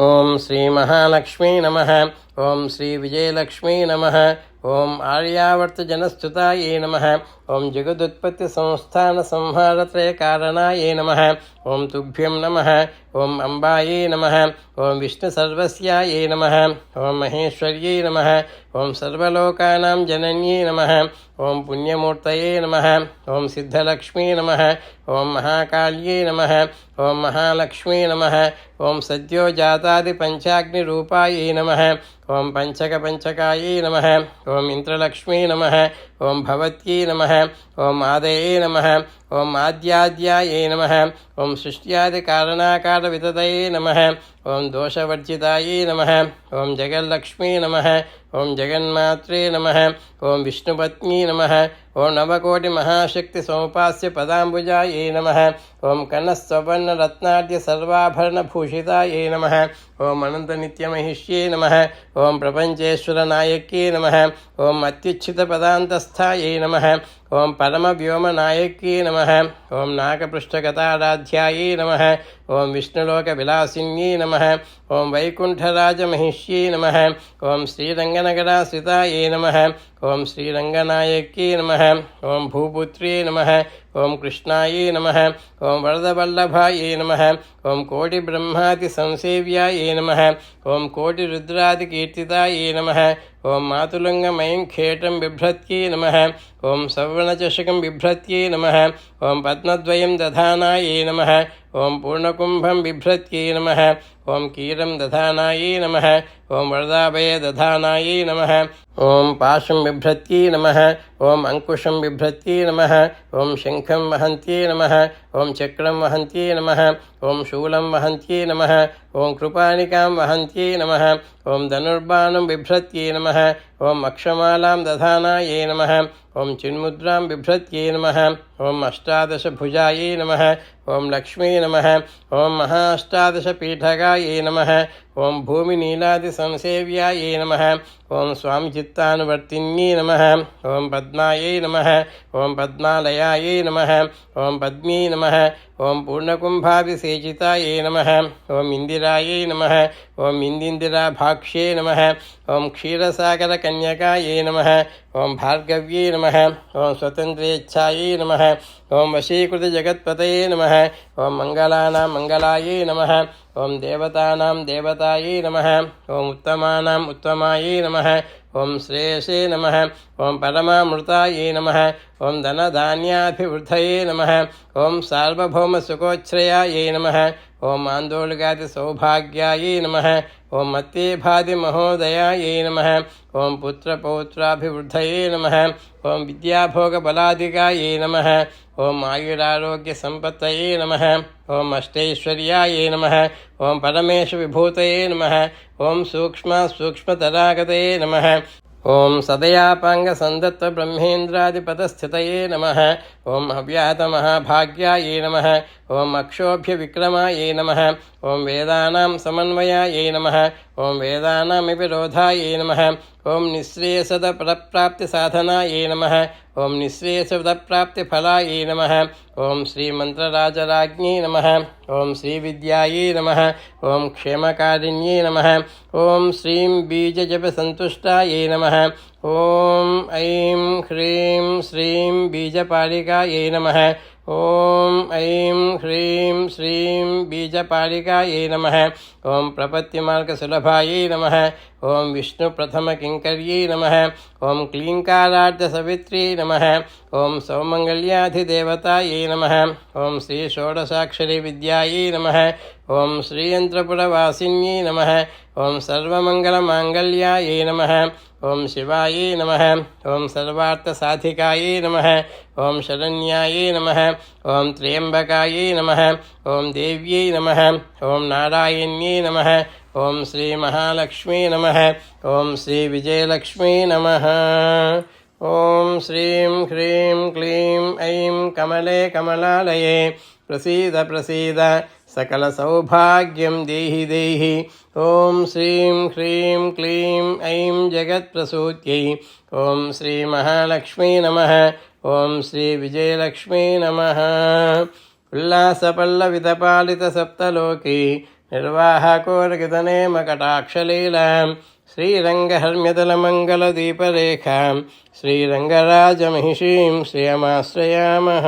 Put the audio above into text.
ॐ नम। ओं श्री विजयलक्ष्मी नम। ओं आर्यावर्तजनस्तुतायै नम। ओं जगदुत्पत्ति संस्थान संहारत्रय कारणाये नमः ओं तुभ्यं नमः ओं अंबाये नमः ओं विष्णुसर्वस्यायै नमः ओं महेश्वर्य नमः ओं सर्वलोकानां जनन्ये नमः ओं पुण्यमूर्तये नमः ओं सिद्धलक्ष्मी नमः ओं महाकाल्ये नमः ओं महालक्ष्मी नमः ओं सद्यो जातादिपञ्चाग्निरूपायै नमः ओं पञ्चकपञ्चकायै नमः ओं इंद्रलक्ष्मी नमः ओं भवत्ये नमः ఓం ఆదయే నమ. ఓం ఆద్యాద్యాయే నమ. ఓం సృష్ట్యాది కారణాకార వితదయే నమ. ओम दोषवर्जिताये नमः ओम जगल्लक्ष्मी नमः ओम जगन्मात्रे नमः ओम विष्णुपत्नी नमः ओम नवकोटिमहाशक्तिसमुपास्य पदाम्बुजायै नमः ओम कनस्सवर्णरत्नाद्य नम नमः ओम नम नमः ओम नम नमः ओम नम नमः ओम परमव्योमनायक्ये नमः ओम नागपृष्ठकथाराध्यायै नमः ॐ विष्णुलोकविलासिन्यै नमः। ओम वैकुंठराज महिष्ये नम ओं श्रीरंगनगराश्रिताय नम ओं श्रीरंगनायक्ये नम ओं भूपुत्रे नम ओं कृष्णाय नम ओं वरदवल्लभाय नम ओं कोटिब्रह्मातिसंसेव्याय नम ओं कोटिरुद्रादिकीर्तिताय नम ओं मातुलङ्गमयं खेटं बिभ्रत्यै नमः ॐ सवर्णचषकं बिभ्रत्यै नमः ॐ पद्मद्वयं दधानाये नमः ॐ पूर्णकुम्भं बिभ्रत्यै नमः ॐ कीरं दधानायै नम। ओम वरदाभये दधानायै नमः ॐ पाशं बिभ्रत्यै नमः ॐ अङ्कुशं बिभ्रत्यै नमः ॐ शङ्खं नम नमः ॐ चक्रं नम नमः ॐ शूलं नम नमः कृपाणी कृपाणिकां वहन्त्यै नमः ओं धनुर्बाणं बिभ्रत्यै नमः ओं अक्षमालां दधानायै नमः ओं चिन्मुद्रां बिभ्रत्यै नमः ओं अष्टादशभुजायै नमः ओं लक्ष्मी नमः ओं महाष्टादशपीठगायै नमः ओं भूमिनीलादिसंसेव्यायै नमः। ओम स्वामी चित्तावर्ति नम ओं पद्मायै नम ओं पद्मालयायै नम ओं पद्मी नम ओम पूर्णकुंभाभिषेचितायै नम ओं इंदिराय नम ओं इंदिराभाक्ष्ये नम ओं क्षीरसागरकन्यकायै नम ओं भागव्य नम ओं स्वतंत्रेच्छा नम ओं वशीकृतजगत्पतये नम ओं मंगलाना मङ्गलायै नम ओं देवतानां नम ओं ओम उत्तमानाम् उत्तमायै ఓం ओं श्रेयसे नम ओं परमामृताय नम ओं धनधान्याभिवृद्धये नम ओं सार्वभौमसुखोच्छ्रयाय नम ओं आन्दोलगाति सौभाग्याय नम ओं मत्येभाति नम ओं पुत्रपौत्राभिवृद्ध नम ओं विद्याभोगबलादिकाय नम ओं आयुरारोग्यसम्पत्तये नम ओं अष्टैश्वर्याय नम ओं परमेश विभूत नम ओं सूक्ष्म सूक्ष्मतरागत नम ॐ सदयापाङ्गसन्दत्तब्रह्मेन्द्रादिपदस्थितये नमः ఓం అవ్యాతమహాభాగ్యాయే నమ ఓం అక్షోభ్యవిక్రమాయే నమ ఓం వేదానాం సమన్వయాయే నమ ఓం వేదానామిపి రోధాయే నమ ఓం నిశ్రేయసదప్రాప్తిసాధనాయే నమ ఓం నిశ్రేయసదప్రాప్తిఫలాయే నమ ఓం శ్రీమంత్రరాజరాజ్ఞే నమ ఓం శ్రీవిద్యాయే నమ ఓం క్షేమకారిణ్యే నమ ఓం శ్రీం బీజజపసంతుష్టాయే నమ ॐ ऐं ह्रीं श्रीं बीजपालिकायै नमः। ॐ ऐं ह्रीं श्रीं बीजपालिकायै नमः। ॐ प्रपत्तिमार्गसुलभायै नमः। ॐ विष्णुप्रथमकिङ्कर्यै नमः। ॐ क्लीङ्कारार्धसवित्र्यै नमः। ॐ सौमङ्गल्याधिदेवतायै नमः। ॐ श्रीषोडशाक्षरीविद्यायै नमः। ॐ श्रीयन्त्रपुरवासिन्यै नमः। ॐ सर्वमङ्गलमाङ्गल्यायै नमः। ओम शिवाय नम। ओं सर्वाधिकाय नम। ओं शरण्याय नम। ओं त्र्यंबकाय नम। ओं दिव्य नम। ओं नारायण्य नम। ओं श्री महालक्ष्मी नम। ओं श्री विजयलक्ष्मी नम। ओं श्री ह्रीं क्लीं ऐं कमले कमलालये। प्रसीद प्रसीद। సకల సౌభాగ్యం దేహి దేహి ఓం శ్రీం హ్రీం క్లీం ఐం జగత్ప్రసూత్యై ఓం శ్రీ మహాలక్ష్మీ నమ ఓం శ్రీ విజయలక్ష్మీ నమ ఉల్లాసపల్లవితపాలిత సప్తలోకి निर्वाहकोरगितनेमकटाक्षलीलां श्रीरङ्गहर्म्यतलमङ्गलदीपरेखां श्रीरङ्गराजमहिषीं श्रियमाश्रयामः